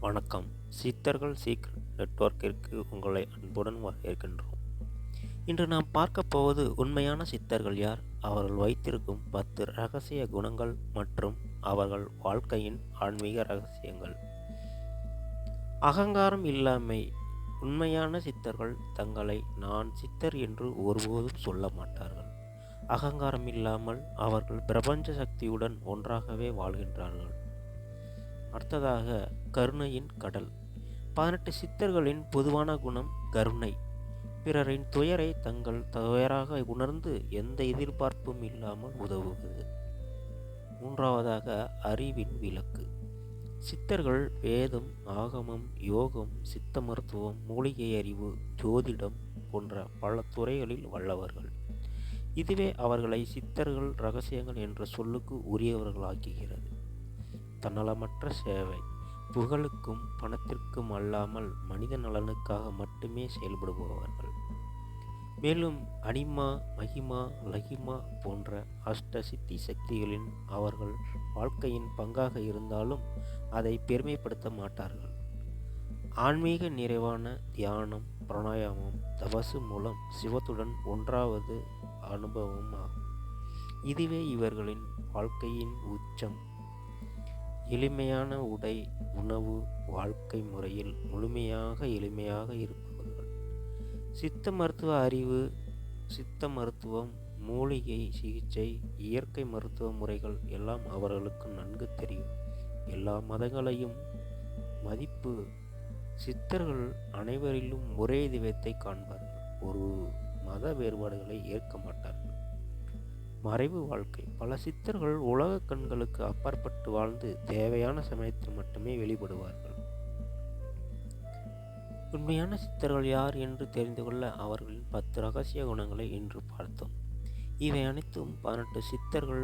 வணக்கம். சித்தர்கள் சீக்ரெட் நெட்வொர்க்கிற்கு உங்களை அன்புடன் வரவேற்கின்றோம். இன்று நாம் பார்க்க போவது உண்மையான சித்தர்கள் யார்? அவர்கள் வைத்திருக்கும் பத்து ரகசிய குணங்கள் மற்றும் அவர்கள் வாழ்க்கையின் ஆன்மீக ரகசியங்கள். அகங்காரம் இல்லாமை. உண்மையான சித்தர்கள் தங்களை நான் சித்தர் என்று ஒருபோதும் சொல்ல மாட்டார்கள். அகங்காரம் இல்லாமல் அவர்கள் பிரபஞ்ச சக்தியுடன் ஒன்றாகவே வாழ்கின்றார்கள். அடுத்ததாக கருணையின் கடல். பதினெட்டு சித்தர்களின் பொதுவான குணம் கருணை. பிறரின் துயரை தங்கள் துயராக உணர்ந்து எந்த எதிர்பார்ப்பும் இல்லாமல் உதவுவது மூன்றாவதாக அறிவின் விளக்கு. சித்தர்கள் வேதம் ஆகமம் யோகம் சித்த மருத்துவம் மூலிகை அறிவு ஜோதிடம் போன்ற பல துறைகளில் வல்லவர்கள். இதுவே அவர்களை சித்தர்கள் ரகசியங்கள் என்ற சொல்லுக்கு உரியவர்களாக்குகிறது. தன்னலமற்ற சேவை. புகழுக்கும் பணத்திற்கும் அல்லாமல் மனித நலனுக்காக மட்டுமே செயல்படுபவர்கள். மேலும் அனிமா மகிமா லகிமா போன்ற அஷ்ட சித்தி சக்திகளின் அவர்கள் வாழ்க்கையின் பங்காக இருந்தாலும் அதை பெருமைப்படுத்த மாட்டார்கள். ஆன்மீக நிறைவான தியானம் பிராணாயாமம் தபசு மூலம் சிவத்துடன் ஒன்றாவது அனுபவம் ஆகும். இதுவே இவர்களின் வாழ்க்கையின் உச்சம். எளிமையான உடை உணவு வாழ்க்கை முறையில் முழுமையாக எளிமையாக இருப்பவர்கள். சித்த மருத்துவ அறிவு சித்த மருத்துவம் மூலிகை சிகிச்சை இயற்கை மருத்துவ முறைகள் எல்லாம் அவர்களுக்கு நன்கு தெரியும். எல்லா மதங்களையும் மதிப்பு சித்தர்கள் அனைவரிலும் ஒரே தெய்வத்தை காண்பார்கள். ஒரு மத வேறுபாடுகளை ஏற்க மாட்டார்கள். மறைவு வாழ்க்கை. பல சித்தர்கள் உலக கண்களுக்கு அப்பாற்பட்டு வாழ்ந்து தேவையான சமயத்தில் மட்டுமே வெளிப்படுவார்கள். உண்மையான சித்தர்கள் யார் என்று தெரிந்து கொள்ள அவர்களின் பத்து ரகசிய குணங்களை இன்று பார்த்தோம். இவை அனைத்தும் பதினெட்டு சித்தர்கள்